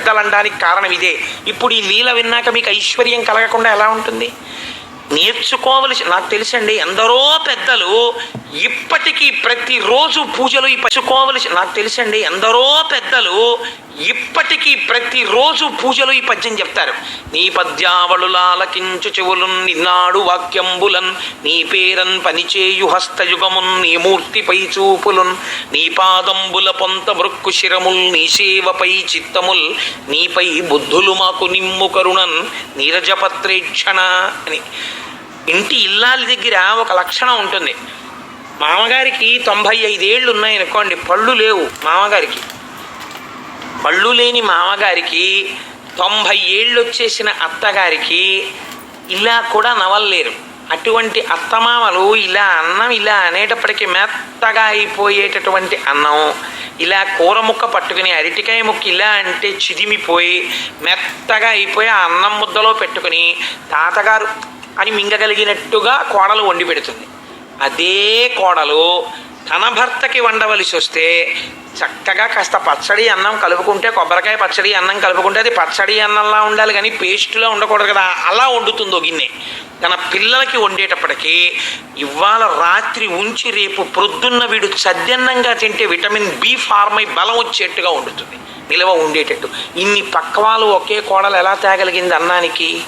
పెద్దలనడానికి కారణం ఇదే. ఇప్పుడు ఈ లీల విన్నాక మీకు ఐశ్వర్యం కలగకుండా ఎలా ఉంటుంది? నేర్చుకోవలసి నాకు తెలుసండి ఎందరో పెద్దలు ఇప్పటికీ ప్రతిరోజు పూజలు ఈ పచ్చుకోవలసి నాకు తెలుసండి ఎందరో పెద్దలు ఇప్పటికీ ప్రతిరోజు పూజలు ఈ పద్యం చెప్తారు. నీ పద్యావళులాలకించు చెవులున్ నిన్నాడు వాక్యంబులన్ నీ పేరన్ పనిచేయు హస్తయుగమున్ నీ మూర్తిపై చూపులున్ నీ పాదంబుల పొంత మృక్కు శిరముల్ నీ సేవపై చిత్తముల్ నీపై బుద్ధులు మాకు నిమ్ము కరుణన్ నీరజపత్రేక్షణ అని. ఇంటి ఇల్లాలి దగ్గర ఒక లక్షణం ఉంటుంది. మామగారికి తొంభై ఐదేళ్ళు ఉన్నాయనుకోండి పళ్ళు లేవు మామగారికి. పళ్ళు లేని మామగారికి తొంభై ఏళ్ళు వచ్చేసిన అత్తగారికి ఇలా కూడా నవలలేరు. అటువంటి అత్తమామలు ఇలా అన్నం ఇలా అనేటప్పటికీ మెత్తగా అయిపోయేటటువంటి అన్నం ఇలా కూర ముక్క పట్టుకుని అరటికాయ ముక్క ఇలా అంటే చిదిమిపోయి మెత్తగా అయిపోయి ఆ అన్నం ముద్దలో పెట్టుకుని తాతగారు అని మింగగలిగినట్టుగా కోడలు వండి పెడుతుంది. అదే కోడలు తన భర్తకి వండవలసి వస్తే చక్కగా కాస్త పచ్చడి అన్నం కలుపుకుంటే కొబ్బరికాయ పచ్చడి అన్నం కలుపుకుంటే అది పచ్చడి అన్నంలా ఉండాలి కానీ పేస్ట్లో ఉండకూడదు కదా. అలా వండుతుందో గిన్నె. తన పిల్లలకి వండేటప్పటికీ ఇవాళ రాత్రి ఉంచి రేపు ప్రొద్దున్న వీడు సద్యన్నంగా తింటే విటమిన్ బి ఫార్మ్ అయి బలం వచ్చేట్టుగా వండుతుంది. నిలవ ఉండేటట్టు. ఇన్ని పక్వాలు ఒకే కోడలు ఎలా తేగలిగింది అన్నానికి?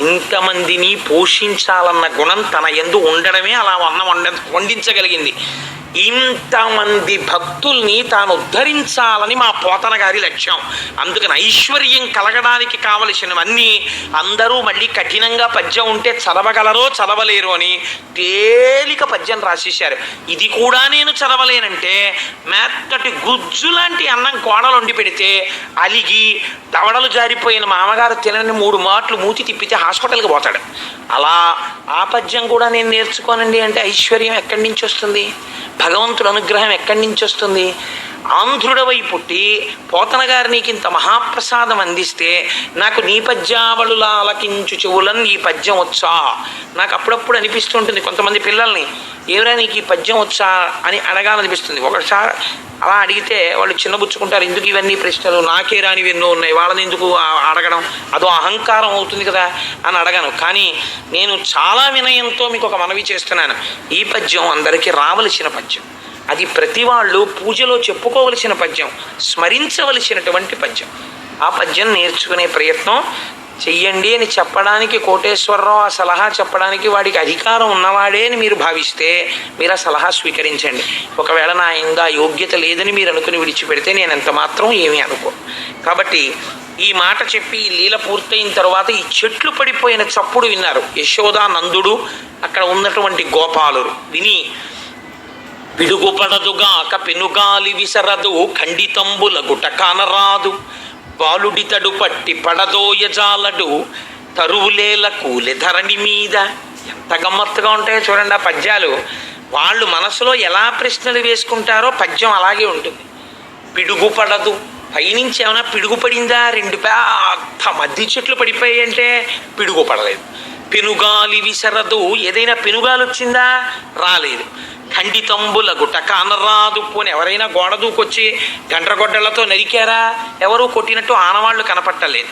ఇంతమందిని పోషించాలన్న గుణం తన ఎందు ఉండడమే అలా అన్నం వండ వండించగలిగింది. ఇంతమంది భక్తుల్ని తాను ఉద్ధరించాలని మా పోతన గారి లక్ష్యం. అందుకని ఐశ్వర్యం కలగడానికి కావలసినవన్నీ అందరూ మళ్ళీ కఠినంగా పద్యం ఉంటే చదవగలరో చదవలేరు అని తేలిక పద్యం రాసేశారు. ఇది కూడా నేను చదవలేనంటే మెత్తటి గుజ్జు లాంటి అన్నం కోడలు వండి పెడితే అలిగి దవడలు జారిపోయిన మామగారు తినని మూడు మాటలు మూతి తిప్పితే హాస్పిటల్కి పోతాడు. అలా ఆ పద్యం కూడా నేను నేర్చుకోనండి అంటే ఐశ్వర్యం ఎక్కడి నుంచి వస్తుంది? భగవంతుడు అనుగ్రహం ఎక్కడి నుంచి వస్తుంది? ఆంధ్రుడవై పుట్టి పోతనగారు నీకు ఇంత మహాప్రసాదం అందిస్తే నాకు నీ పద్యావళులా అలకించు చెవులని ఈ పద్యం వచ్చా. నాకు అప్పుడప్పుడు అనిపిస్తుంటుంది కొంతమంది పిల్లల్ని ఏవరా నీకు ఈ పద్యం వచ్చా? అని అడగాలనిపిస్తుంది. ఒకసారి అలా అడిగితే వాళ్ళు చిన్నబుచ్చుకుంటారు ఎందుకు ఇవన్నీ ప్రశ్నలు? నాకే రానివి ఎన్నో ఉన్నాయి. వాళ్ళని ఎందుకు అడగడం? అదో అహంకారం అవుతుంది కదా? అని అడగను. కానీ నేను చాలా వినయంతో మీకు ఒక మనవి చేస్తున్నాను. ఈ పద్యం అందరికీ రావలసిన పద్యం. అది ప్రతి వాళ్ళు పూజలో చెప్పుకోవలసిన పద్యం స్మరించవలసినటువంటి పద్యం. ఆ పద్యం నేర్చుకునే ప్రయత్నం చెయ్యండి అని చెప్పడానికి కోటేశ్వరరావు ఆ సలహా చెప్పడానికి వాడికి అధికారం ఉన్నవాడే అని మీరు భావిస్తే మీరు ఆ సలహా స్వీకరించండి. ఒకవేళ నా ఇంకా యోగ్యత లేదని మీరు అనుకుని విడిచిపెడితే నేను ఎంత మాత్రం ఏమీ అనుకో. కాబట్టి ఈ మాట చెప్పి ఈ లీల పూర్తయిన తర్వాత ఈ చెట్లు పడిపోయిన చప్పుడు విన్నారు. యశోదా నందుడు అక్కడ ఉన్నటువంటి గోపాలురు విని పిడుగుపడదుగాక పెనుగాలి విసరదు ఖండితంబుల గుట కానరాదు బాలుడితడు పట్టి పడదోయజాలడు తరువులేల కూలె ధరణి మీద. ఎంత గమ్మత్తుగా ఉంటాయో చూడండి ఆ పద్యాలు. వాళ్ళు మనసులో ఎలా ప్రశ్నలు వేసుకుంటారో పద్యం అలాగే ఉంటుంది. పిడుగుపడదు. పైనుంచి ఏమైనా పిడుగు పడిందా రెండు పెద్ద మధ్య చెట్లు పడిపోయాయి అంటే పిడుగు పడలేదు పెనుగాలి విసరదు. ఏదైనా పెనుగాలి వచ్చిందా రాలేదు. ఖండితంబుల గుట కానరాదు పోని ఎవరైనా గోడ దూకొచ్చి గండ్రగొడ్డలతో నరికారా? ఎవరూ కొట్టినట్టు ఆనవాళ్ళు కనపట్టలేదు.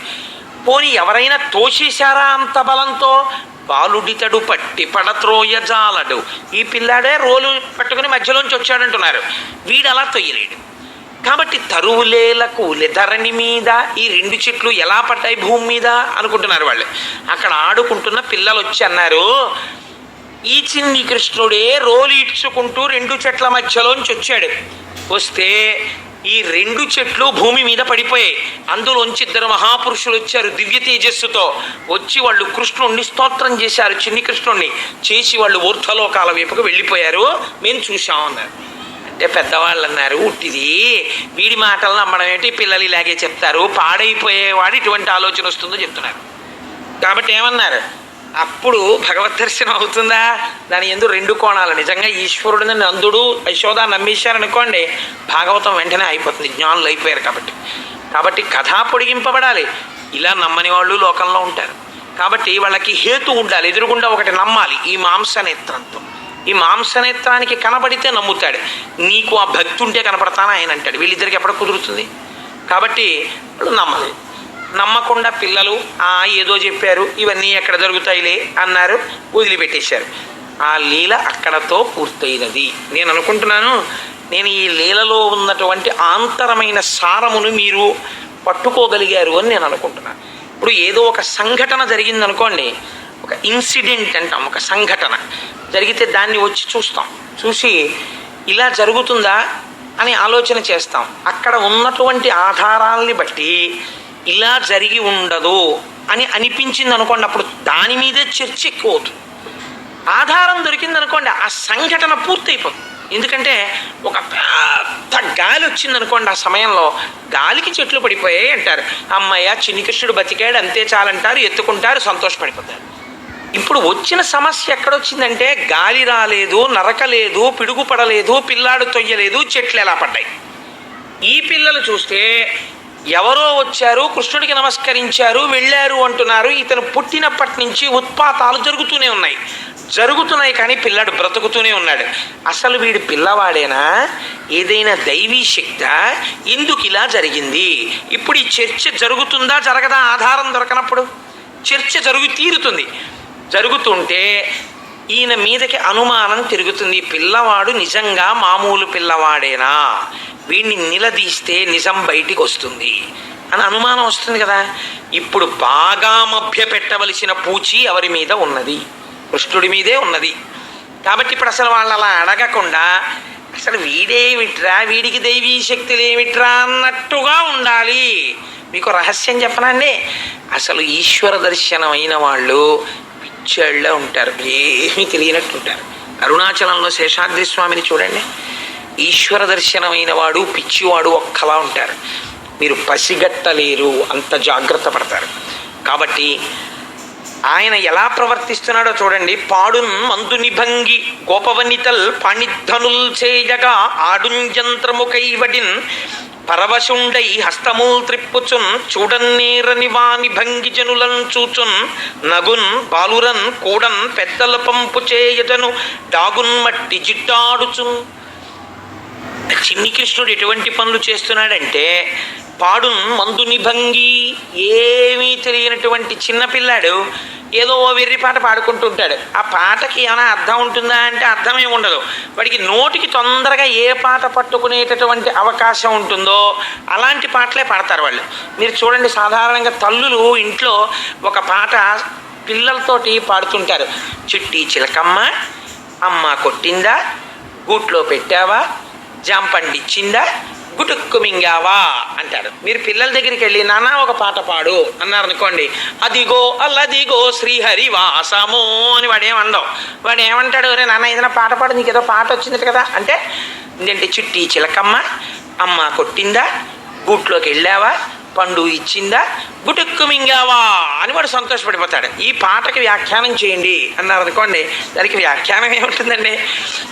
పోని ఎవరైనా తోసేశారా అంత బలంతో? బాలుడితడు పట్టి పడత్రోయ జాలడు. ఈ పిల్లాడే రోలు పట్టుకుని మధ్యలోంచి వచ్చాడంటున్నారు. వీడు అలా తొయ్యలేడు. కాబట్టి తరువులేలకు ధరణి మీద ఈ రెండు చెట్లు ఎలా పడ్డాయి భూమి మీద అనుకుంటున్నారు వాళ్ళు. అక్కడ ఆడుకుంటున్న పిల్లలు వచ్చి అన్నారు ఈ చిన్ని కృష్ణుడే రోలు ఇడ్చుకుంటూ రెండు చెట్ల మధ్యలోంచి వచ్చాడు. వస్తే ఈ రెండు చెట్లు భూమి మీద పడిపోయాయి. అందులోంచి ఇద్దరు మహాపురుషులు వచ్చారు దివ్య తేజస్సుతో. వచ్చి వాళ్ళు కృష్ణుణ్ణి స్తోత్రం చేశారు చిన్ని కృష్ణుణ్ణి. చేసి వాళ్ళు ఊర్ధలోకాల వైపుకు వెళ్ళిపోయారు. మేము చూసామన్నారు పెద్దవాళ్ళు అన్నారు ఉట్టిది వీడి మాటలు నమ్మడం ఏంటి? పిల్లలు ఇలాగే చెప్తారు పాడైపోయేవాడు ఇటువంటి ఆలోచన వస్తుందో చెప్తున్నారు. కాబట్టి ఏమన్నారు? అప్పుడు భగవద్ దర్శనం అవుతుందా? దాని ఎందు రెండు కోణాలు. నిజంగా ఈశ్వరుడిని నందుడు యశోద నమ్మేశారనుకోండి భాగవతం వెంటనే అయిపోతుంది జ్ఞానులు అయిపోయారు కాబట్టి. కాబట్టి కథ పొడిగింపబడాలి. ఇలా నమ్మని వాళ్ళు లోకంలో ఉంటారు. కాబట్టి వాళ్ళకి హేతు ఉండాలి ఎదురుగుండా ఒకటి నమ్మాలి ఈ మాంసనేత్రంతో. ఈ మాంసనేత్రానికి కనబడితే నమ్ముతాడు. నీకు ఆ భక్తి ఉంటే కనపడతానా ఆయన అంటాడు. వీళ్ళిద్దరికి ఎప్పుడు కుదురుతుంది? కాబట్టి వాళ్ళు నమ్మలేదు నమ్మకుండా పిల్లలు ఆ ఏదో చెప్పారు ఇవన్నీ ఎక్కడ జరుగుతాయిలే అన్నారు వదిలిపెట్టేశారు. ఆ లీల అక్కడతో పూర్తయినది. నేను అనుకుంటున్నాను నేను ఈ లీలలో ఉన్నటువంటి ఆంతరమైన సారమును మీరు పట్టుకోగలిగారు అని నేను అనుకుంటున్నాను. ఇప్పుడు ఏదో ఒక సంఘటన జరిగిందనుకోండి ఒక ఇన్సిడెంట్ అంటాం ఒక సంఘటన. జరిగితే దాన్ని వచ్చి చూస్తాం. చూసి ఇలా జరుగుతుందా అని ఆలోచన చేస్తాం. అక్కడ ఉన్నటువంటి ఆధారాల్ని బట్టి ఇలా జరిగి ఉండదు అని అనిపించింది అనుకోండి అప్పుడు దాని మీదే చర్చ ఎక్కువ అవుతుంది ఆధారం దొరికింది అనుకోండి ఆ సంఘటన పూర్తయిపోతుంది. ఎందుకంటే ఒక పెద్ద గాలి వచ్చింది అనుకోండి ఆ సమయంలో గాలికి చెట్లు పడిపోయాయి అంటారు. అమ్మయ్య చిన్ని కృష్ణుడు బతికాడు అంతే చాలంటారు ఎత్తుకుంటారు సంతోషపడిపోతారు. ఇప్పుడు వచ్చిన సమస్య ఎక్కడొచ్చిందంటే గాలి రాలేదు నరకలేదు పిడుగుపడలేదు పిల్లాడు తొయ్యలేదు చెట్లు ఎలా పడ్డాయి? ఈ పిల్లలు చూస్తే ఎవరో వచ్చారు కృష్ణుడికి నమస్కరించారు వెళ్ళారు అంటున్నారు ఇతను పుట్టినప్పటి నుంచి ఉత్పాతాలు జరుగుతూనే ఉన్నాయి. జరుగుతున్నాయి కానీ పిల్లాడు బ్రతుకుతూనే ఉన్నాడు. అసలు వీడి పిల్లవాడేనా? ఏదైనా దైవీ శక్త? ఎందుకు ఇలా జరిగింది? ఇప్పుడు ఈ చర్చ జరుగుతుందా జరగదా? ఆధారం దొరకనప్పుడు? చర్చ జరుగు తీరుతుంది. జరుగుతుంటే ఈయన మీదకి అనుమానం తిరుగుతుంది. పిల్లవాడు నిజంగా మామూలు పిల్లవాడేనా? వీడిని నిలదీస్తే నిజం బయటికి వస్తుంది అని అనుమానం వస్తుంది కదా. ఇప్పుడు బాగా మభ్య పెట్టవలసిన పూచి ఎవరి మీద ఉన్నది? కృష్ణుడి మీదే ఉన్నది. కాబట్టి ఇప్పుడు అసలు వాళ్ళు అలా అడగకుండా అసలు వీడేమిట్రా? వీడికి దైవీ శక్తులు ఏమిట్రా అన్నట్టుగా ఉండాలి. మీకు రహస్యం చెప్పనండి. అసలు ఈశ్వర దర్శనం అయిన వాళ్ళు పిచ్చోళ్ళ ఉంటారు ఏమీ తెలియనట్టు ఉంటారు. అరుణాచలంలో శేషాద్రి స్వామిని చూడండి. ఈశ్వర దర్శనమైన వాడు పిచ్చివాడు ఒక్కలా ఉంటారు. మీరు పసిగట్టలేరు అంత జాగ్రత్త పడతారు. కాబట్టి ఆయన ఎలా ప్రవర్తిస్తున్నాడో చూడండి. పాడున్ మందునిభంగి గోపవనితల్ పాణిధనుల్ చేయగా ఆడుంజంత్రముకైవడిన్ పరవశుండై హస్తముల్ త్రిప్పుచున్ చూడన్నీరని వాని భంగి జనులను చూచున్ నగున్ బాలురన్ కూడన్ పెద్దల పంపు చేయటను డాగున్ మట్టి జిట్టాడుచున్ చిన్ని కృష్ణుడు ఎటువంటి పనులు చేస్తున్నాడంటే పాడున్ మందుని భంగి ఏమీ తెలియనటువంటి చిన్నపిల్లాడు ఏదో ఓ వెర్రి పాట పాడుకుంటుంటాడు ఆ పాటకి ఏమైనా అర్థం ఉంటుందా అంటే అర్థమే ఉండదు. వాడికి నోటికి తొందరగా ఏ పాట పట్టుకునేటటువంటి అవకాశం ఉంటుందో అలాంటి పాటలే పాడతారు వాళ్ళు. మీరు చూడండి సాధారణంగా తల్లులు ఇంట్లో ఒక పాట పిల్లలతోటి పాడుతుంటారు. చిట్టి చిలకమ్మ అమ్మ కొట్టిందా గూట్లో పెట్టావా జాంపండి ఇచ్చిందా గుటుక్కు మింగావా అంటాడు. మీరు పిల్లల దగ్గరికి వెళ్ళి నాన్న ఒక పాట పాడు అన్నారు అనుకోండి అదిగో అల్లదిగో శ్రీహరి వాసము అని వాడు ఏమండవు వాడు ఏమంటాడు రే నాన్న ఏదైనా పాట పాడు నీకు ఏదో పాట వచ్చింది కదా అంటే ఏంటంటే చిట్టి చిలకమ్మ అమ్మ కొట్టిందా గూట్లోకి వెళ్ళావా పండు ఇచ్చిందా? గుటుక్కు మింగావా? అని వాడు సంతోషపడిపోతాడు. ఈ పాటకి వ్యాఖ్యానం చేయండి అన్నారు అనుకోండి దానికి వ్యాఖ్యానం ఏముంటుందండి?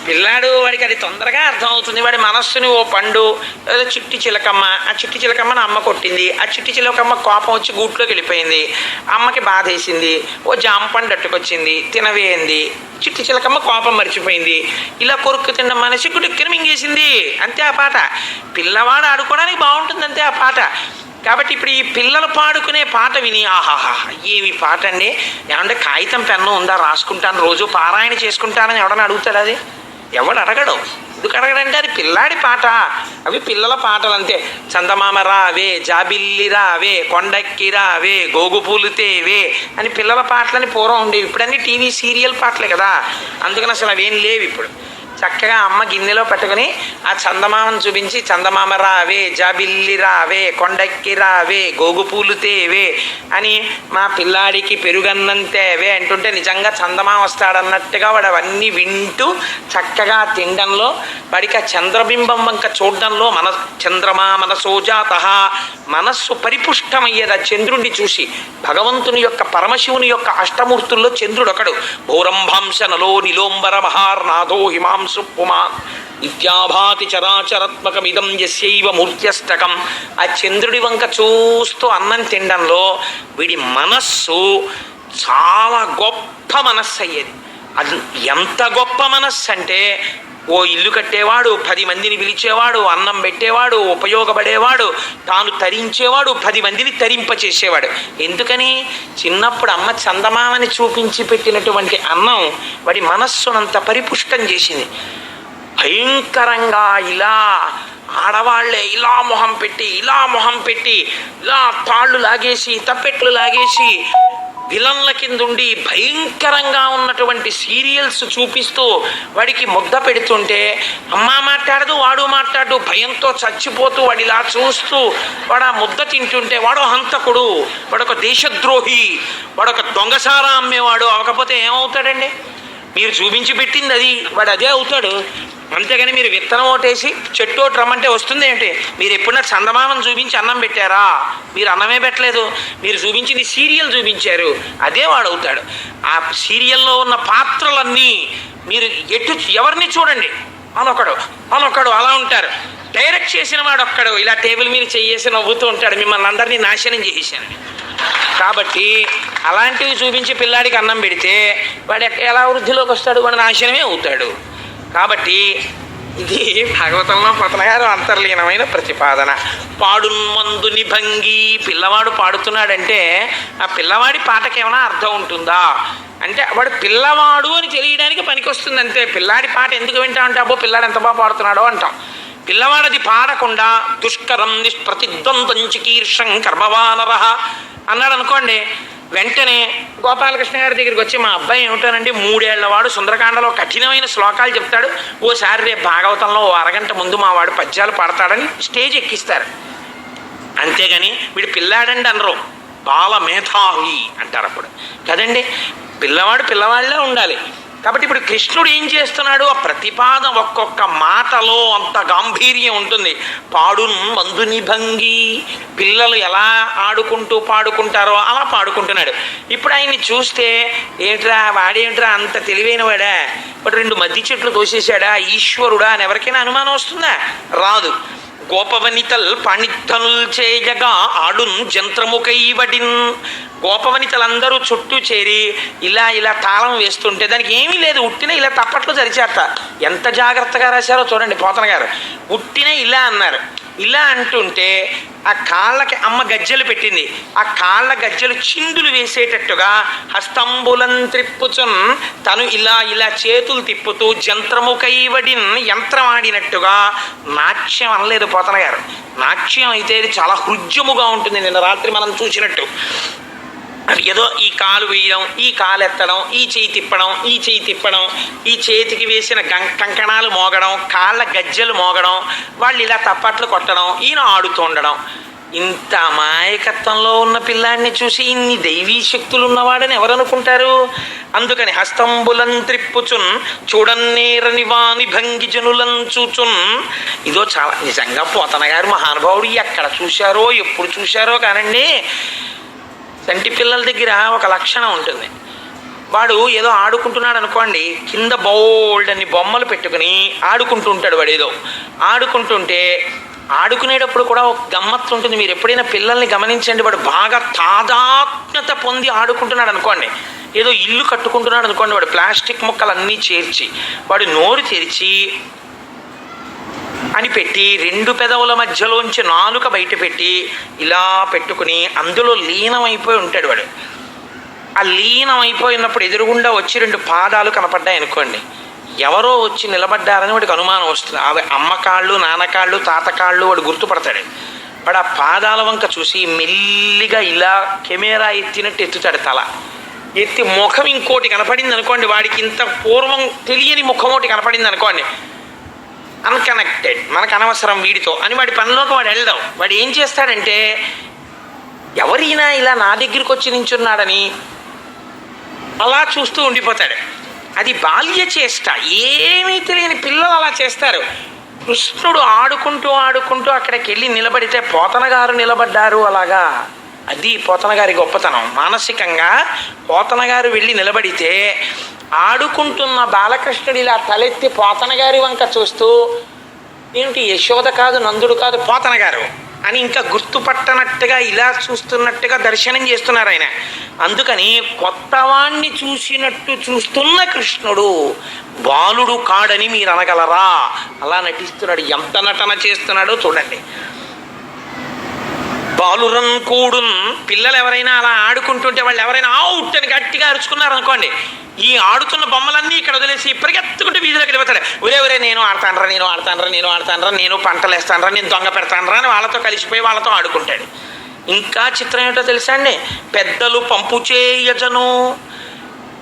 పిల్లాడు వాడికి అది తొందరగా అర్థమవుతుంది. వాడి మనస్సుని ఓ పండు ఏదో చిట్టి చిలకమ్మ ఆ చిట్టి చిలకమ్మను అమ్మ కొట్టింది ఆ చిట్టి చిలకమ్మ కోపం వచ్చి గూట్లోకి వెళ్ళిపోయింది అమ్మకి బాధ వేసింది ఓ జామ పండు అట్టుకొచ్చింది తినవేయింది చిట్టి చిలకమ్మ కోపం మర్చిపోయింది ఇలా కొరుక్కు తిన్న మనిషి గుటుక్కుని మింగేసింది. అంతే ఆ పాట. పిల్లవాడు ఆడుకోవడానికి బాగుంటుంది అంతే ఆ పాట. కాబట్టి ఇప్పుడు ఈ పిల్లలు పాడుకునే పాట విని ఆహాహా ఏమి పాట అండి? ఏమంటే కాగితం పెన్ను ఉందా? రాసుకుంటాను రోజు పారాయణ చేసుకుంటానని ఎవడని అడుగుతాడు అది? ఎవడు అడగడు. ఎందుకు అడగడంటే అది పిల్లాడి పాట. అవి పిల్లల పాటలు అంతే. చందమామ రావే జాబిల్లి రావే కొండక్కి రావే గోగు పూలు తేవే అని పిల్లల పాటలని పూర్వం ఉండేవి. ఇప్పుడన్నీ టీవీ సీరియల్ పాటలే కదా. అందుకని అసలు అవేం లేవు ఇప్పుడు. చక్కగా అమ్మ గిన్నెలో పెట్టుకుని ఆ చందమామను చూపించి చందమామ రావే జాబిల్లి రావే కొండక్కి రావే గోగు పూలు తేవే అని మా పిల్లాడికి పెరుగన్నం తేవే అంటుంటే నిజంగా చందమామ వస్తాడన్నట్టుగా వాడు అవన్నీ వింటూ చక్కగా తినడంలో వాడికి ఆ చంద్రబింబం వంక చూడడంలో మన చంద్రమా మనసోజాత మనస్సు పరిపుష్టమయ్యేది ఆ చంద్రుణ్ణి చూసి. భగవంతుని యొక్క పరమశివుని యొక్క అష్టమూర్తుల్లో చంద్రుడు ఒకడు భూరంభాంశ నలో నిలోంబర మహార్నాథో హిమాంశు పుమాన్ ఇత్యాభాతి చరాచరాత్మకమిదం యస్యైవ మూర్త్యష్టకం. ఆ చంద్రుడి వంక చూస్తూ అన్నం తినడంలో వీడి మనస్సు చాలా గొప్ప మనస్సు అయ్యేది అది ఎంత గొప్ప మనస్సు అంటే ఓ ఇల్లు కట్టేవాడు పది మందిని పిలిచేవాడు అన్నం పెట్టేవాడు ఉపయోగపడేవాడు తాను తరించేవాడు పది మందిని తరింపచేసేవాడు ఎందుకని? చిన్నప్పుడు అమ్మ చందమామని చూపించి పెట్టినటువంటి అన్నం వాడి మనస్సునంత పరిపుష్టం చేసింది. భయంకరంగా ఇలా ఆడవాళ్ళే ఇలా మొహం పెట్టి ఇలా మొహం పెట్టి ఇలా తాళ్ళు లాగేసి తప్పెట్లు లాగేసి విలన్ల కిందుండి భయంకరంగా ఉన్నటువంటి సీరియల్స్ చూపిస్తూ వాడికి ముద్ద పెడుతుంటే అమ్మ మాట్లాడదు వాడు మాట్లాడు భయంతో చచ్చిపోతూ వాడు ఇలా చూస్తూ వాడు ఆ ముద్ద తింటుంటే వాడు హంతకుడు వాడొక దేశద్రోహి వాడొక దొంగసారా అమ్మేవాడు అవకపోతే ఏమవుతాడండి? మీరు చూపించి పెట్టింది అది వాడు అదే అవుతాడు. అంతేగాని మీరు విత్తనం ఓటేసి చెట్టు ఒకటి రమ్మంటే వస్తుంది ఏంటి? మీరు ఎప్పుడన్నా చందమామను చూపించి అన్నం పెట్టారా? మీరు అన్నమే పెట్టలేదు. మీరు చూపించింది సీరియల్ చూపించారు. అదే వాడు అవుతాడు. ఆ సీరియల్లో ఉన్న పాత్రలన్నీ మీరు ఎటు ఎవరిని చూడండి? అనొకడు అనొకడు అలా ఉంటారు. డైరెక్ట్ చేసిన వాడు ఒక్కడు ఇలా టేబుల్ మీద చెయ్యేసి నవ్వుతూ ఉంటాడు. మిమ్మల్ని అందరినీ నాశనం చేసేసాను కాబట్టి అలాంటివి చూపించి పిల్లాడికి అన్నం పెడితే వాడు ఎలా వృద్ధిలోకి వస్తాడు? వాడు నాశనమే అవుతాడు. కాబట్టి ఇది భాగవతంలో పతనగారు అంతర్లీనమైన ప్రతిపాదన. పాడున్మందు నిభంగి పిల్లవాడు పాడుతున్నాడంటే ఆ పిల్లవాడి పాటకి ఏమైనా అర్థం ఉంటుందా? అంటే వాడు పిల్లవాడు అని తెలియడానికి పనికొస్తుంది అంతే పిల్లాడి పాట ఎందుకు వింటా అంటే అబ్బో పిల్లాడు ఎంత బాగా పాడుతున్నాడో అంటాం. పిల్లవాడది పాడకుండా దుష్కరం నిష్ప్రతిద్వంద్వం చికీర్షం కర్మవానర అన్నాడు అనుకోండి వెంటనే గోపాలకృష్ణ గారి దగ్గరికి వచ్చి మా అబ్బాయి ఏమిటోనండి? మూడేళ్ళవాడు సుందరకాండలో కఠినమైన శ్లోకాలు చెప్తాడు. ఓసారి రేపు భాగవతంలో ఓ అరగంట ముందు మా వాడు పద్యాలు పాడతాడని స్టేజ్ ఎక్కిస్తారు. అంతేగాని వీడు పిల్లాడండి అనరు. బాల మేధావి అంటారు అప్పుడు. కదండి? పిల్లవాడు పిల్లవాళ్ళే ఉండాలి. కాబట్టి ఇప్పుడు కృష్ణుడు ఏం చేస్తున్నాడు? ఆ ప్రతిపాదన ఒక్కొక్క మాటలో అంత గాంభీర్యం ఉంటుంది. పాడున్ మందుని భంగి పిల్లలు ఎలా ఆడుకుంటూ పాడుకుంటారో అలా పాడుకుంటున్నాడు. ఇప్పుడు ఆయన్ని చూస్తే ఏంట్రా వాడేంట్రా అంత తెలివైన వాడా? ఇప్పుడు రెండు మద్ది చెట్లు తోసేశాడా ఈశ్వరుడా అని ఎవరికైనా అనుమానం వస్తుందా? రాదు. గోపవనితల్ పణిత్తనుల్ చేయగా ఆడున్ జంత్రముకైవడిన్ గోపవనితలందరూ చుట్టూ చేరి ఇలా ఇలా తాళం వేస్తుంటే దానికి ఏమీ లేదు. ఉట్టిన ఇలా తప్పట్లు జరిచేట ఎంత జాగ్రత్తగా రాశారో చూడండి పోతన గారు. ఉట్టిన ఇలా అన్నారు. ఇలా అంటుంటే ఆ కాళ్ళకి అమ్మ గజ్జెలు పెట్టింది. ఆ కాళ్ళ గజ్జెలు చిందులు వేసేటట్టుగా హస్తంబులం త్రిప్పుచున్ తను ఇలా ఇలా చేతులు తిప్పుతూ జంత్రము కైవడిన్ యంత్రం ఆడినట్టుగా నాట్యం అనలేదు పోతన గారు నాట్యం అయితే చాలా హృద్యముగా ఉంటుంది. నిన్న రాత్రి మనం చూసినట్టు. ఏదో ఈ కాలు వేయడం ఈ కాలు ఎత్తడం ఈ చేయి తిప్పడం ఈ చేయి తిప్పడం ఈ చేతికి వేసిన గం కంకణాలు మోగడం కాళ్ళ గజ్జెలు మోగడం వాళ్ళు ఇలా తప్పట్లు కొట్టడం ఈయన ఆడుతూ ఉండడం. ఇంత అమాయకత్వంలో ఉన్న పిల్లాడిని చూసి ఇన్ని దైవీ శక్తులు ఉన్నవాడని ఎవరనుకుంటారు? అందుకని హస్తంబులం త్రిప్పుచున్ చూడన్నేరని వాని భంగి జనులం చూచున్. ఇదో చాలా నిజంగా పోతన గారు మహానుభావుడు ఎక్కడ చూశారో ఎప్పుడు చూశారో కానండి. చంటి పిల్లల దగ్గర ఒక లక్షణం ఉంటుంది. వాడు ఏదో ఆడుకుంటున్నాడు అనుకోండి కింద బోల్డ్ అని బొమ్మలు పెట్టుకుని ఆడుకుంటూ ఉంటాడు వాడు ఏదో. ఆడుకుంటుంటే ఆడుకునేటప్పుడు కూడా ఒక గమ్మత్తు ఉంటుంది. మీరు ఎప్పుడైనా పిల్లల్ని గమనించండి వాడు బాగా తాదాత్మ్యత పొంది ఆడుకుంటున్నాడు అనుకోండి ఏదో ఇల్లు కట్టుకుంటున్నాడు అనుకోండి వాడు ప్లాస్టిక్ ముక్కలన్నీ చేర్చి వాడు నోరు తెరిచి అని పెట్టి రెండు పెదవుల మధ్యలోంచి నాలుక బయట పెట్టి ఇలా పెట్టుకుని అందులో లీనమైపోయి ఉంటాడు వాడు. ఆ లీనం ఎదురుగుండా వచ్చి రెండు పాదాలు కనపడ్డాయి అనుకోండి. ఎవరో వచ్చి నిలబడ్డారని వాడికి అనుమానం వస్తుంది. అవి అమ్మ కాళ్ళు తాతకాళ్ళు తాత కాళ్ళు వాడు గుర్తుపడతాడు. వాడు ఆ పాదాల వంక చూసి మెల్లిగా ఇలా కెమెరా ఎత్తినట్టు ఎత్తుతాడు తల. ఎత్తి ముఖం ఇంకోటి కనపడింది అనుకోండి వాడికి ఇంత పూర్వం తెలియని ముఖం ఒకటి కనపడింది అనుకోండి అన్కనెక్టెడ్ మనకు అనవసరం వీడితో. అని వాడి పనిలోకి వాడు వెళ్దాం. వాడు ఏం చేస్తాడంటే ఎవరైనా ఇలా నా దగ్గరికి వచ్చి నించున్నాడని అలా చూస్తూ ఉండిపోతాడు. అది బాల్య చేష్ట. ఏమీ తెలియని పిల్లలు అలా చేస్తారు. కృష్ణుడు ఆడుకుంటూ ఆడుకుంటూ అక్కడికి వెళ్ళి నిలబడితే పోతన గారు నిలబడ్డారు అలాగా. అది పోతన గారి గొప్పతనం. మానసికంగా పోతన గారు వెళ్ళి నిలబడితే ఆడుకుంటున్న బాలకృష్ణుడు ఇలా తలెత్తి పోతన గారి వంక చూస్తూ ఏమిటి యశోద కాదు నందుడు కాదు పోతన గారు అని ఇంకా గుర్తుపట్టనట్టుగా ఇలా చూస్తున్నట్టుగా దర్శనం చేస్తున్నారు ఆయన. అందుకని కొత్తవాణ్ణి చూసినట్టు చూస్తున్న కృష్ణుడు బాలుడు కాడని మీరు అనగలరా? అలా నటిస్తున్నాడు. ఎంత నటన చేస్తున్నాడో చూడండి. బాలురన్ కూడున్ పిల్లలు ఎవరైనా అలా ఆడుకుంటుంటే వాళ్ళు ఎవరైనా అవుట్ అని గట్టిగా అరుచుకున్నారు అనుకోండి ఈ ఆడుతున్న బొమ్మలన్నీ ఇక్కడ వదిలేసి పరిగెత్తుకుంటూ వీధిలోకి వెళ్ళిపోతాడు ఒరే ఒరే నేను ఆడతానరా నేను ఆడతానరా నేను ఆడతానరా నేను పంటలు వేస్తానరా నేను దొంగ పెడతానరా అని వాళ్ళతో కలిసిపోయి వాళ్ళతో ఆడుకుంటాడు. ఇంకా చిత్రం ఏంటో తెలుసా అండి? పెద్దలు పంపు చేయజను.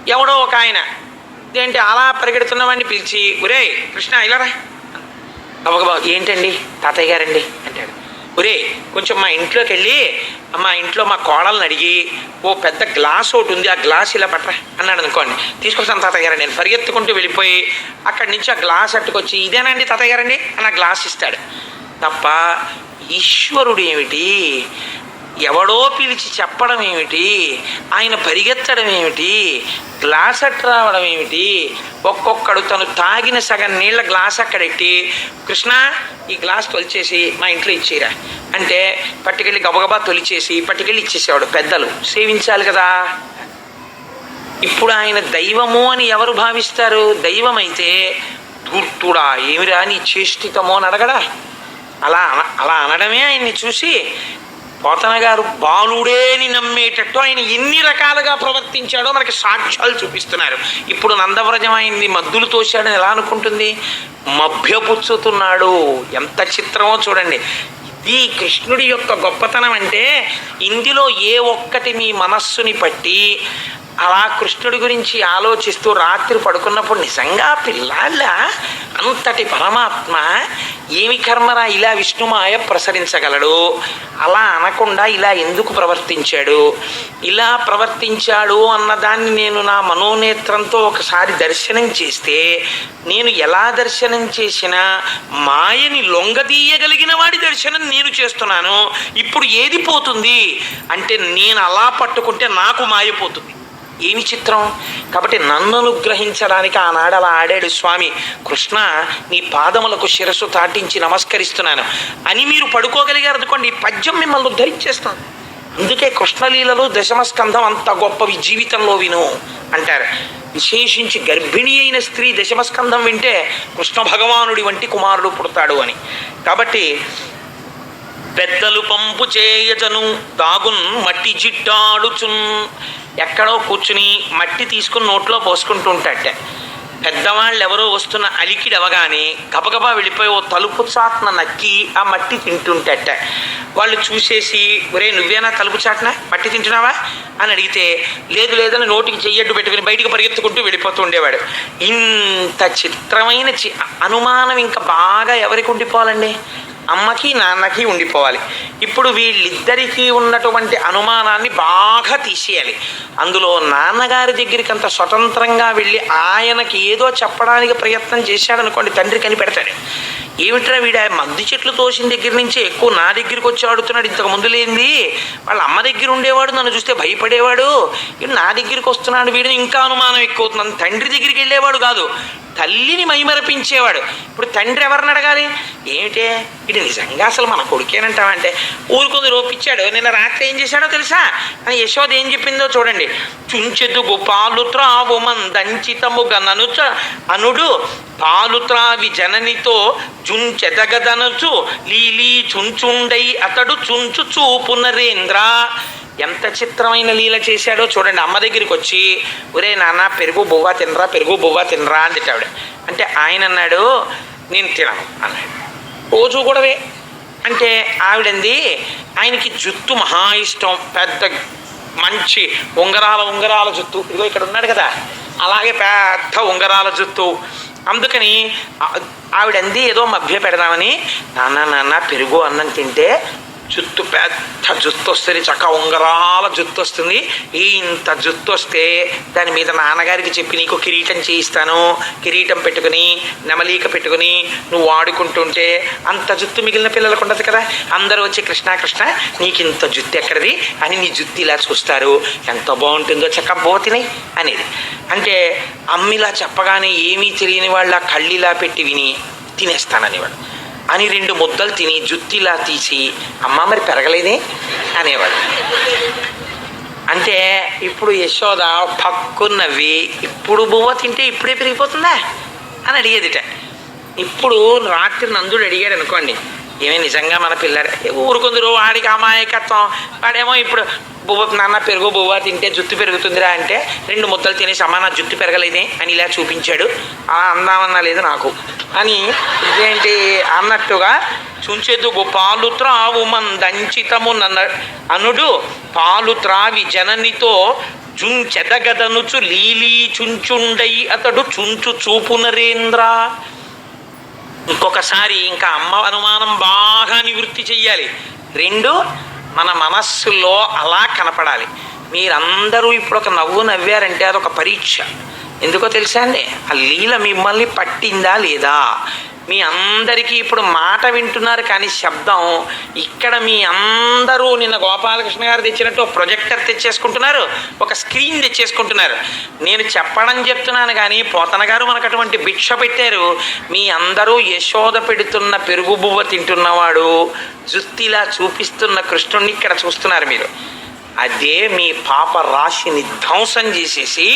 ఎవడో ఒక ఆయన. ఏంటి అలా పరిగెడుతున్నవాడిని పిలిచి ఒరే కృష్ణ ఇలా రా. ఏంటండి? తాతయ్య గారండి? అంటాడు. ఒరే కొంచెం మా ఇంట్లోకి వెళ్ళి మా ఇంట్లో మా కోడల్ని అడిగి ఓ పెద్ద గ్లాస్ ఒకటి ఉంది ఆ గ్లాస్ ఇలా పట్టరా అన్నాడు అనుకోండి. తీసుకొస్తాను తాతయ్య గారు నేను పరిగెత్తుకుంటూ వెళ్ళిపోయి అక్కడి నుంచి ఆ గ్లాస్ అట్టుకొచ్చి ఇదేనండి తాతయ్య గారండి అని ఆ గ్లాస్ ఇస్తాడు. తప్ప ఈశ్వరుడు ఏమిటి? ఎవడో పిలిచి చెప్ప తప్పడం ఏమిటి? ఆయన పరిగెత్తడం ఏమిటి? గ్లాస్ అట్ రావడం ఏమిటి? ఒక్కొక్కడు తను తాగిన సగం నీళ్ళ గ్లాస్ అక్కడెట్టి కృష్ణ ఈ గ్లాస్ తొలిచేసి మా ఇంట్లో ఇచ్చిరా. అంటే పట్టుకెళ్ళి గబగబా తొలిచేసి పట్టుకెళ్ళి ఇచ్చేసేవాడు పెద్దలు. సేవించాలి కదా. ఇప్పుడు ఆయన దైవము అని ఎవరు భావిస్తారు? దైవం అయితే ధూర్తుడా ఏమిరా నీ చేష్టితమో అని అడగడా. అలా అన- అలా అనడమే ఆయన్ని చూసి పోతన గారు బాలుడేని నమ్మేటట్టు ఆయన ఎన్ని రకాలుగా ప్రవర్తించాడో మనకి సాక్ష్యాలు చూపిస్తున్నారు. ఇప్పుడు నందవ్రజం ఆయన్ని మద్దులు తోశాడని ఎలా అనుకుంటుంది? మభ్యపుచ్చుతున్నాడు. ఎంత చిత్రమో చూడండి. ఇది కృష్ణుడి యొక్క గొప్పతనం అంటే ఇందులో ఏ ఒక్కటి మీ మనస్సుని పట్టి అలా కృష్ణుడి గురించి ఆలోచిస్తూ రాత్రి పడుకున్నప్పుడు నిజంగా పిల్లాళ్ళ అంతటి పరమాత్మ ఏమి కర్మరా ఇలా విష్ణుమాయ ప్రసరించగలడు? అలా అనకుండా ఇలా ఎందుకు ప్రవర్తించాడు? ఇలా ప్రవర్తించాడు అన్నదాన్ని నేను నా మనోనేత్రంతో ఒకసారి దర్శనం చేస్తే నేను ఎలా దర్శనం చేసినా మాయని లొంగదీయగలిగిన వాడి దర్శనం నేను చేస్తున్నాను. ఇప్పుడు ఏది పోతుంది? అంటే నేను అలా పట్టుకుంటే నాకు మాయ ఏమి చిత్రం? కాబట్టి నన్ను అనుగ్రహించడానికి ఆనాడు అలా ఆడాడు స్వామి. కృష్ణ నీ పాదములకు శిరస్సు తాటించి నమస్కరిస్తున్నాను. అని మీరు పడుకోగలిగారు అనుకోండి ఈ పద్యం మిమ్మల్ని ఉద్ధరించేస్తాను. అందుకే కృష్ణలీలలో దశమస్కంధం అంత గొప్పవి జీవితంలో విను అంటారు. విశేషించి గర్భిణి అయిన స్త్రీ దశమస్కంధం వింటే కృష్ణ భగవానుడి వంటి కుమారుడు పుడతాడు అని. కాబట్టి పెద్దలు పంపు చేయజను దాగున్ మట్టి జిట్టాడుచున్ ఎక్కడో కూర్చుని మట్టి తీసుకుని నోట్లో పోసుకుంటూ ఉంటాట పెద్దవాళ్ళు ఎవరో వస్తున్న అలికిడి అవగానే గబగబా వెళ్ళిపోయి ఓ తలుపు చాట్న నక్కి ఆ మట్టి తింటుంటట వాళ్ళు చూసేసి ఒరే నువ్వేనా తలుపు చాట్న? మట్టి తింటున్నావా? అని అడిగితే లేదు లేదని నోటికి చెయ్యడ్డు పెట్టుకుని బయటికి పరిగెత్తుకుంటూ వెళ్ళిపోతూ ఉండేవాడు. ఇంత చిత్రమైన చి అనుమానం ఇంకా బాగా ఎవరికి ఉండిపోవాలండి? అమ్మకి నాన్నకి ఉండిపోవాలి. ఇప్పుడు వీళ్ళిద్దరికీ ఉన్నటువంటి అనుమానాన్ని బాగా తీసేయాలి. అందులో నాన్నగారి దగ్గరికి అంత స్వతంత్రంగా వెళ్ళి ఆయనకి ఏదో చెప్పడానికి ప్రయత్నం చేశాడనుకోండి తండ్రి కనిపెడతాడు. ఏమిట్రా వీడు మంది మద్ది చెట్లు తోసిన దగ్గర నుంచి ఎక్కువ నా దగ్గరికి వచ్చి ఆడుతున్నాడు ఇంతకు ముందు లేనిది. వాళ్ళ అమ్మ దగ్గర ఉండేవాడు నన్ను చూస్తే భయపడేవాడు. నా దగ్గరికి వస్తున్నాడు వీడిని ఇంకా అనుమానం ఎక్కువ అవుతుంది తండ్రి దగ్గరికి వెళ్ళేవాడు కాదు. తల్లిని మైమరపించేవాడు. ఇప్పుడు తండ్రి ఎవరిని అడగాలి? ఏమిటే? ఇది నిజంగా అసలు మన కొడుకేనంటావంటే? ఊరుకుంది రోపించాడు నిన్న రాత్రి ఏం చేశాడో తెలుసా? అని యశోద ఏం చెప్పిందో చూడండి. చుంచెదుగు పాలు త్రావు మందంచితముగా ననుచ అనుడు పాలు త్రావి జననితో చుంచెదగదనచు లీలీ చుంచుండై అతడు చుంచు చూపు నరేంద్ర ఎంత చిత్రమైన లీల చేశాడో చూడండి. అమ్మ దగ్గరికి వచ్చి ఒరే నాన్న పెరుగు బువ్వ తినరా పెరుగు బువ్వ తినరా అని ఆవిడ. అంటే ఆయన అన్నాడు నేను తినను అన్నాడు. రోజు కూడావే అంటే ఆవిడంది ఆయనకి జుత్తు మహా ఇష్టం. పెద్ద మంచి ఉంగరాల ఉంగరాల జుత్తు. ఇదిగో ఇక్కడ ఉన్నాడు కదా. అలాగే పెద్ద ఉంగరాల జుత్తు. అందుకని ఆవిడంది ఏదో మభ్య పెడదామని. నాన్న నాన్న పెరుగు అన్నం తింటే జుత్తు పెద్ద జుత్తు వస్తుంది చక్క ఉంగరాల జుత్తు వస్తుంది. ఇంత జుత్తు వస్తే దాని మీద నాన్నగారికి చెప్పి నీకు కిరీటం చేయిస్తాను. కిరీటం పెట్టుకుని నెమలీక పెట్టుకుని నువ్వు వాడుకుంటుంటే అంత జుత్తు మిగిలిన పిల్లలకు ఉండదు కదా. అందరూ వచ్చి కృష్ణ కృష్ణ నీకు ఇంత జుత్తు ఎక్కడిది? అని నీ జుత్తు ఇలా చూస్తారు. ఎంత బాగుంటుందో చక్క బోతిని అనేది. అంటే అమ్మిలా చెప్పగానే ఏమీ తెలియని వాళ్ళ కళ్ళిలా పెట్టి విని తినేస్తాననేవాడు అని రెండు ముద్దలు తిని జుత్తిలా తీసి అమ్మ మరి పెరగలేదే? అనేవాడు. అంటే ఇప్పుడు యశోద పక్కు నవ్వి ఇప్పుడు బువ్వ తింటే ఇప్పుడే పెరిగిపోతుందా? అని అడిగేదిట. ఇప్పుడు రాత్రి నందుడు అడిగాడు అనుకోండి ఏమే నిజంగా మన పిల్లడే ఊరుకుందరు వాడికి అమాయకత్వం. వాడేమో ఇప్పుడు బువ్వ నాన్న పెరుగు బువ్వ తింటే జుట్టు పెరుగుతుందిరా అంటే రెండు ముద్దలు తినే సమాన జుట్టు పెరగలేదే అని ఇలా చూపించాడు. అలా అందామన్నా లేదు నాకు. అని ఇదేంటి అన్నట్టుగా చుంచెదుగు పాలు త్రావు మందంచితము నన్న అనుడు పాలు త్రావి జననితో చుంచెదగదనుచు లీలీ చుంచుండై అతడు చుంచు చూపు నరేంద్ర ఇంకొకసారి ఇంకా అమ్మ అనుమానం బాగా నివృత్తి చెయ్యాలి. రెండు మన మనస్సులో అలా కనపడాలి. మీరందరూ ఇప్పుడు ఒక నవ్వు నవ్వారంటే అదొక పరీక్ష. ఎందుకో తెలుసా అండి? ఆ లీల మిమ్మల్ని పట్టిందా లేదా? మీ అందరికీ ఇప్పుడు మాట వింటున్నారు కానీ శబ్దం ఇక్కడ మీ అందరూ నిన్న గోపాలకృష్ణ గారు తెచ్చినట్టు ప్రొజెక్టర్ తెచ్చేసుకుంటున్నారు ఒక స్క్రీన్ తెచ్చేసుకుంటున్నారు. నేను చెప్పడం చెప్తున్నాను కానీ పోతన గారు మనకు అటువంటి భిక్ష పెట్టారు. మీ అందరూ యశోద పెడుతున్న పెరుగు బువ్వ తింటున్నవాడు జుత్తిలా చూపిస్తున్న కృష్ణుణ్ణి ఇక్కడ చూస్తున్నారు మీరు. అదే మీ పాప రాశిని ధ్వంసం చేసేసి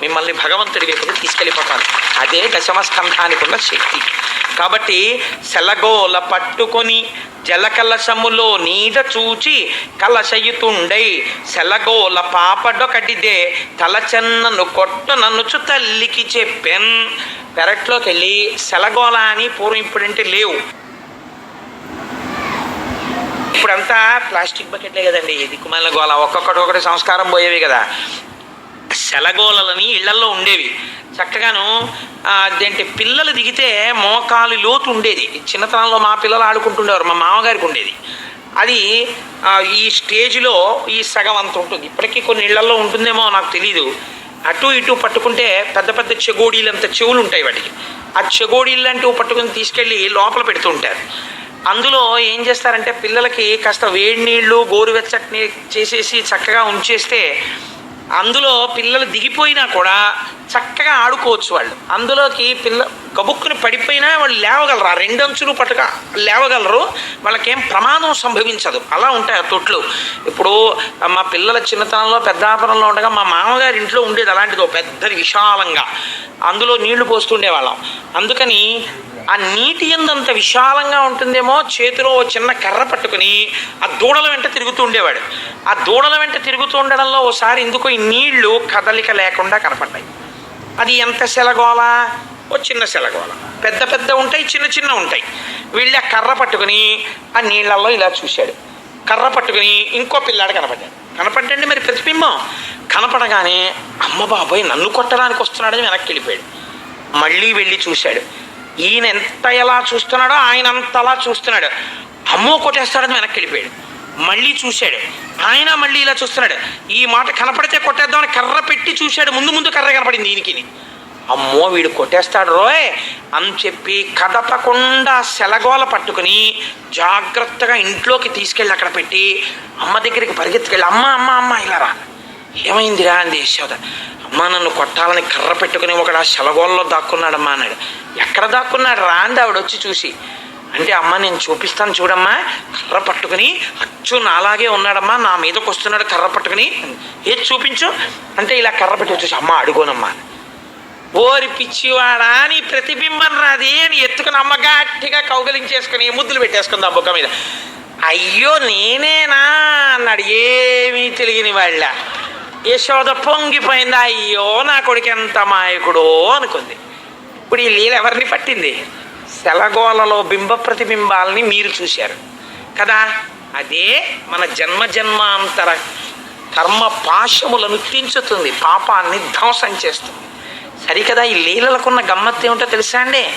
మిమ్మల్ని భగవంతుడి వైపుకు తీసుకెళ్ళిపోతాను. అదే దశమస్కంధానికి ఉన్న శక్తి. కాబట్టి సెలగోల పట్టుకొని జలకలశములో నీడ చూచి కలశయుతుండై సెలగోల పాపడొకటిదే తలచెన్నను కొట్ట నన్నుచు తల్లికి చెప్పెన్. పెరట్లోకి వెళ్ళి సెలగోల అని పూర్వం ఇప్పుడంటే లేవు. ఇప్పుడంతా ప్లాస్టిక్ బకెట్లే కదండి. దిక్కుమాల గోళ. ఒక్కొక్కటి ఒకటి సంస్కారం పోయేవి కదా. సెలగోలని ఇళ్ళల్లో ఉండేవి. చక్కగాను అదేంటి పిల్లలు దిగితే మోకాలు లోతు ఉండేది. చిన్నతనంలో మా పిల్లలు ఆడుకుంటుండేవారు. మా మామగారికి ఉండేది. అది ఈ స్టేజ్లో ఈ సగం అంత ఉంటుంది. ఇప్పటికీ కొన్ని ఇళ్ళల్లో ఉంటుందేమో నాకు తెలీదు. అటు ఇటు పట్టుకుంటే పెద్ద పెద్ద చెగోడీలు అంత చెవులు ఉంటాయి వాటికి. ఆ చెగోడీలు లాంటివి పట్టుకుని తీసుకెళ్ళి లోపల పెడుతూ ఉంటారు. అందులో ఏం చేస్తారంటే పిల్లలకి కాస్త వేడి నీళ్ళు గోరువెచ్చటి చేసేసి చక్కగా ఉంచేస్తే అందులో పిల్లలు దిగిపోయినా కూడా చక్కగా ఆడుకోవచ్చు వాళ్ళు. అందులోకి పిల్ల గబుక్కుని పడిపోయినా వాళ్ళు లేవగలరు. ఆ రెండు అంచులు పట్టుక లేవగలరు. వాళ్ళకేం ప్రమాదం సంభవించదు. అలా ఉంటాయి ఆ తొట్లు. ఇప్పుడు మా పిల్లల చిన్నతనంలో పెద్దాపురంలో ఉండగా మా మామగారి ఇంట్లో ఉండేది అలాంటిది పెద్దది విశాలంగా. అందులో నీళ్ళు పోస్తుండేవాళ్ళం. అందుకని ఆ నీటి ఎందంత విశాలంగా ఉంటుందేమో చేతిలో చిన్న కర్ర పట్టుకుని ఆ దూడల వెంట తిరుగుతూ ఉండేవాడు. ఆ దూడల వెంట తిరుగుతూ ఉండడంలో ఓసారి ఎందుకో ఈ నీళ్ళు కదలిక లేకుండా కనపడ్డాయి. అది ఎంత సెలగోల? ఓ చిన్న సెలగోల. పెద్ద పెద్ద ఉంటాయి చిన్న చిన్న ఉంటాయి. వీళ్ళు ఆ కర్ర పట్టుకుని ఆ నీళ్ళల్లో ఇలా చూశాడు. కర్ర పట్టుకుని ఇంకో పిల్లాడు కనపడ్డాడు. కనపడ్డండి మరి ప్రతిబింబం? కనపడగానే అమ్మ బాబోయ్ నన్ను కొట్టడానికి వస్తున్నాడని వెనక్కి వెళ్ళిపోయాడు. మళ్ళీ వెళ్ళి చూశాడు. ఈయన ఎంత ఎలా చూస్తున్నాడో ఆయన అంతలా చూస్తున్నాడు. అమ్మో కొట్టేస్తాడని వెనక్కి వెళ్ళిపోయాడు. మళ్ళీ చూశాడు. ఆయన మళ్ళీ ఇలా చూస్తున్నాడు. ఈ మాట కనపడితే కొట్టేద్దామని కర్ర పెట్టి చూశాడు. ముందు ముందు కర్ర కనపడింది దీనికి అమ్మో వీడు కొట్టేస్తాడు రోయ్ అని చెప్పి కదపకుండా సెలగోల పట్టుకుని జాగ్రత్తగా ఇంట్లోకి తీసుకెళ్ళి అక్కడ పెట్టి అమ్మ దగ్గరికి పరిగెత్తుకెళ్ళి అమ్మ అమ్మ అమ్మ ఇలా రా. ఏమైందిరా అని యశోద. అమ్మ నన్ను కొట్టాలని కర్ర పెట్టుకుని ఒకడు ఆ శలగోల్లో దాక్కున్నాడమ్మా అన్నాడు. ఎక్కడ దాక్కున్నాడు రా అంది ఆవిడ వచ్చి చూసి. అంటే అమ్మ నేను చూపిస్తాను చూడమ్మా. కర్ర పట్టుకుని అచ్చు నాలాగే ఉన్నాడమ్మా. నా మీదకి వస్తున్నాడు కర్ర పట్టుకుని. ఏది చూపించు. అంటే ఇలా కర్ర పెట్టి చూసి అమ్మ అడుగోనమ్మా ఓరి పిచ్చివాడా నీ ప్రతిబింబం రాది అని ఎత్తుకుని అమ్మ గట్టిగా కౌగలించేసుకుని ముద్దులు పెట్టేసుకుంది ఆ బుక్క మీద. అయ్యో నేనేనా అన్నాడు. ఏమీ తెలియని వాళ్ళ. యశోద పొంగిపోయింది. అయ్యో నా కొడుకు ఎంత మాయకుడో అనుకుంది. ఇప్పుడు ఈ లీల ఎవరిని పట్టింది? సెలగోలలో బింబ ప్రతిబింబాలని మీరు చూశారు. కదా? అదే మన జన్మ జన్మాంతర కర్మ పాశములను తెంచుతుంది పాపాన్ని ధ్వంసం చేస్తుంది. సరికదా ఈ లీలలకున్న గమ్మత్తు ఏమిటో తెలుసా అండి?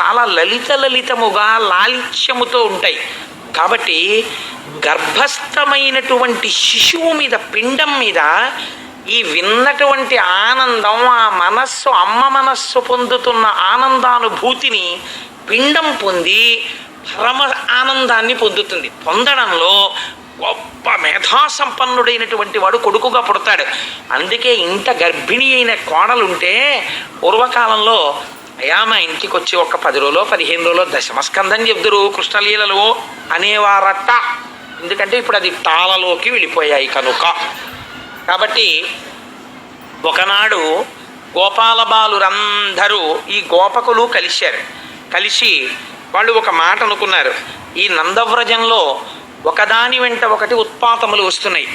చాలా లలిత లలితముగా లాలిత్యముతో ఉంటాయి. కాబట్టి గర్భస్థమైనటువంటి శిశువు మీద పిండం మీద ఈ విన్నటువంటి ఆనందం ఆ మనస్సు అమ్మ మనస్సు పొందుతున్న ఆనందానుభూతిని పిండం పొంది పరమ ఆనందాన్ని పొందుతుంది. పొందడంలో గొప్ప మేధాసంపన్నుడైనటువంటి వాడు కొడుకుగా పుడతాడు. అందుకే ఇంత గర్భిణి అయిన కోడలుంటే పూర్వకాలంలో అయ్యా మా ఇంటికి వచ్చి ఒక పది రోజులో పదిహేను రోజులో దశమస్కందం చెప్దురు కృష్ణలీలలు అనేవారట. ఎందుకంటే ఇప్పుడు అది తాళలోకి వెళ్ళిపోయాయి కనుక. కాబట్టి ఒకనాడు గోపాల బాలురందరూ ఈ గోపకులు కలిశారు. కలిసి వాళ్ళు ఒక మాట అనుకున్నారు. ఈ నందవ్రజంలో ఒకదాని వెంట ఒకటి ఉత్పాతములు వస్తున్నాయి.